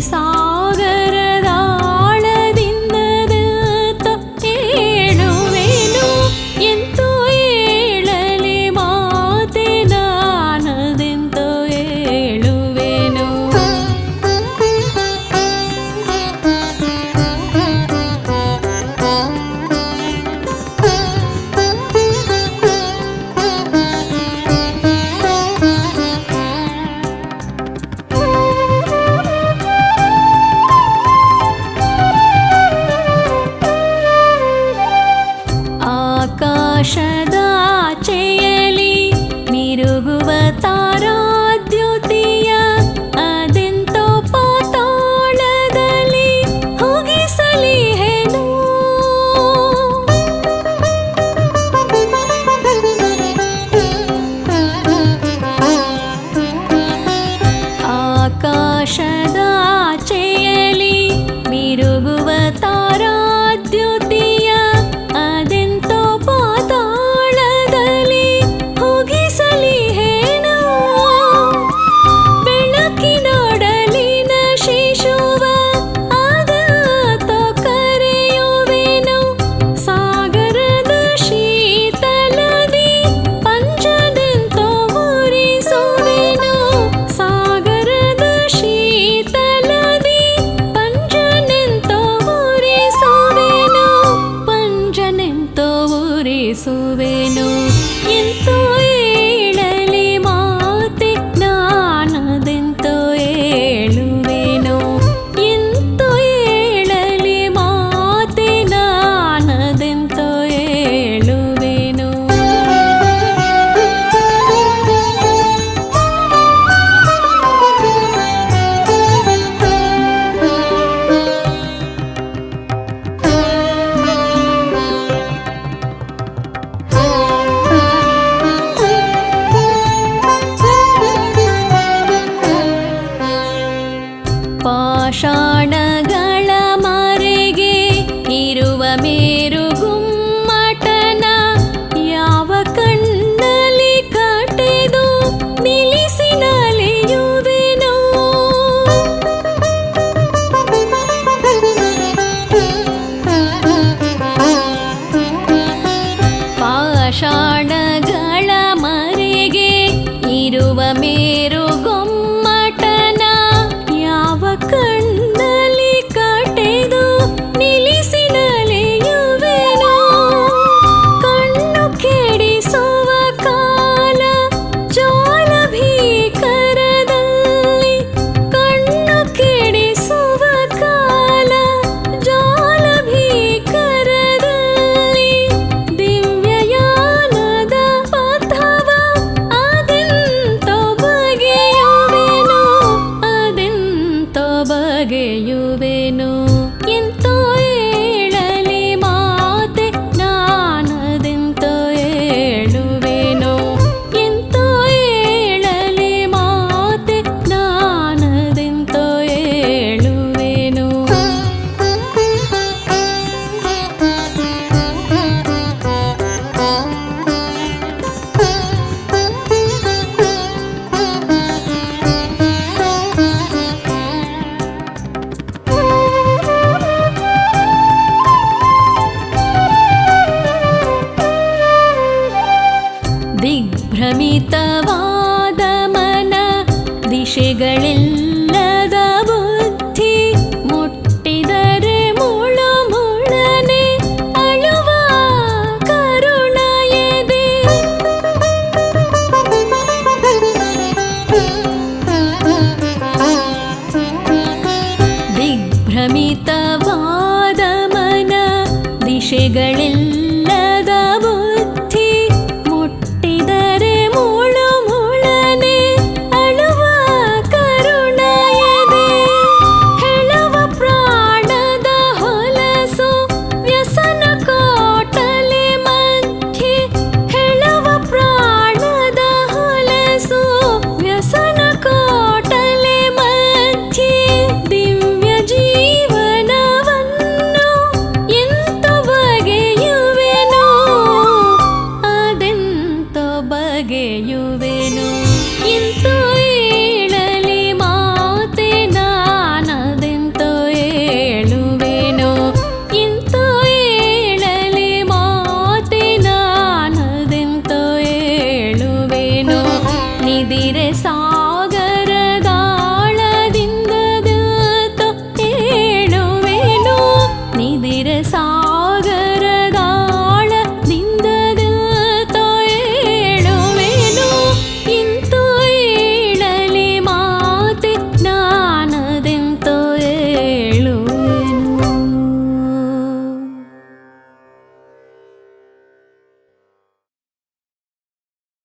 சாகர başa da çek. về nụ nhìn tôi ಪಾಷಾಣಗಳ ಮಾರಿಗೆ ಇರುವ ಮೇರು ಗುಮ್ಮಟನ ಯಾವ ಕಣ್ಣಲ್ಲಿ ಕಾಟೆದು ನಿಲ್ಲಿಸಿನಲೆಯುವೆನು ಪಾಷಾಣಗ ಬಗೆಯುವೆನೋ. ಮಿತವಾದ ಮನ ದಿಶೆಗಳೆಲ್ಲದ ಬುದ್ಧಿ ಮುಟ್ಟಿದರೆ ಮುಳು ಮುಳನೆ ಅಳುವ ಕರುಣ ಎದೆ. ದಿಗ್ಭ್ರಮಿತವಾದ ಮನ ದಿಶೆಗಳೆಲ್ಲ